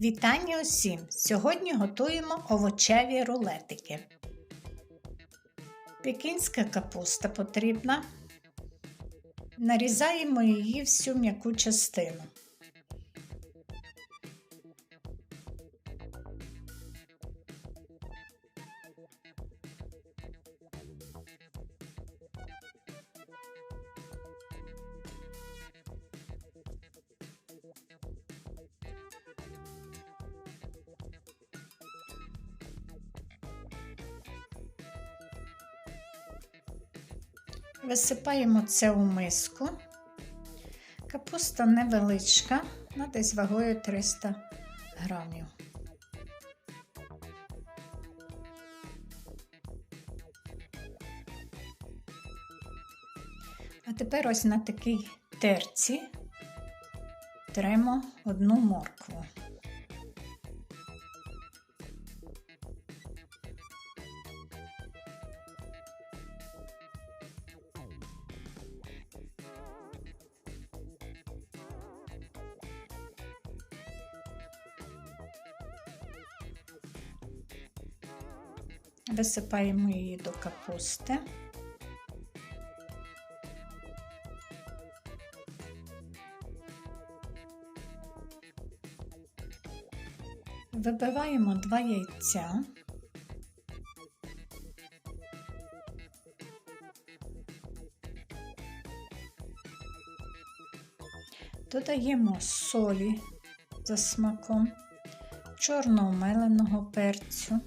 Вітання усім! Сьогодні готуємо овочеві рулетики. Пекінська капуста потрібна. Нарізаємо її всю м'яку частину. Висипаємо це у миску. Капуста невеличка, на десь вагою 300 грамів. А тепер ось на такій терці тремо одну моркву. Висипаємо її до капусти. Вибиваємо два яйця. Додаємо солі за смаком, чорного меленого перцю.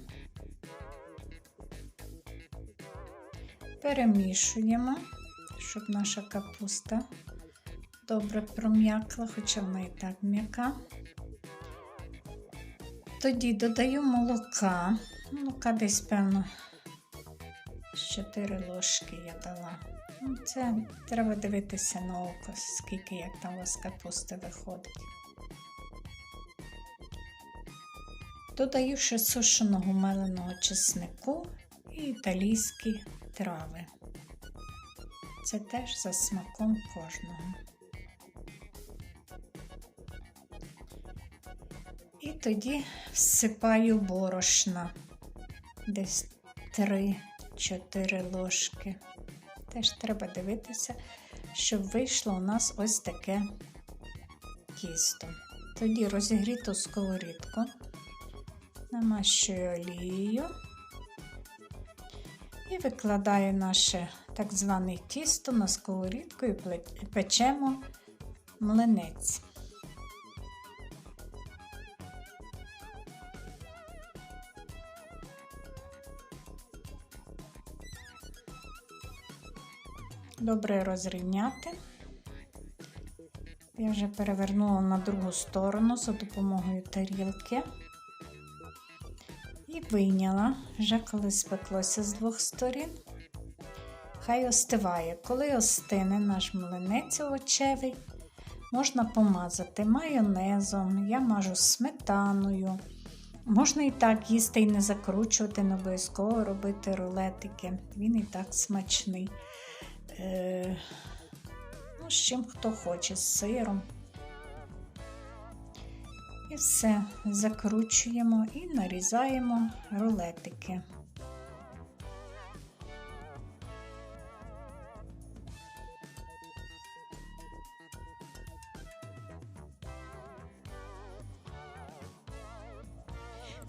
Перемішуємо, щоб наша капуста добре пром'якла, хоча вона і так м'яка. Тоді додаю молока. Молока десь, певно, 4 ложки я дала. Ну, це треба дивитися на око, скільки як там у вас капусти виходить. Додаю ще сушеного меленого чеснику і італійські трави. Це теж за смаком кожного. І тоді всипаю борошна десь 3-4 ложки. Теж треба дивитися, щоб вийшло у нас ось таке тісто. Тоді розігріту сковорідку, намащую олією і викладаю наше так зване тісто на сковорідку і печемо млинець. Добре розрівняти. Я вже перевернула на другу сторону за допомогою тарілки і вийняла, вже коли спеклося з двох сторін. Хай остиває. Коли остине наш млинець овочевий, можна помазати майонезом, я мажу сметаною. Можна і так їсти і не закручувати, не обов'язково робити рулетики. Він і так смачний. Е, ну, З чим хто хоче, з сиром. І все, закручуємо і нарізаємо рулетики.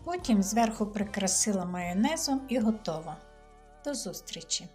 Потім зверху прикрасила майонезом і готова. До зустрічі!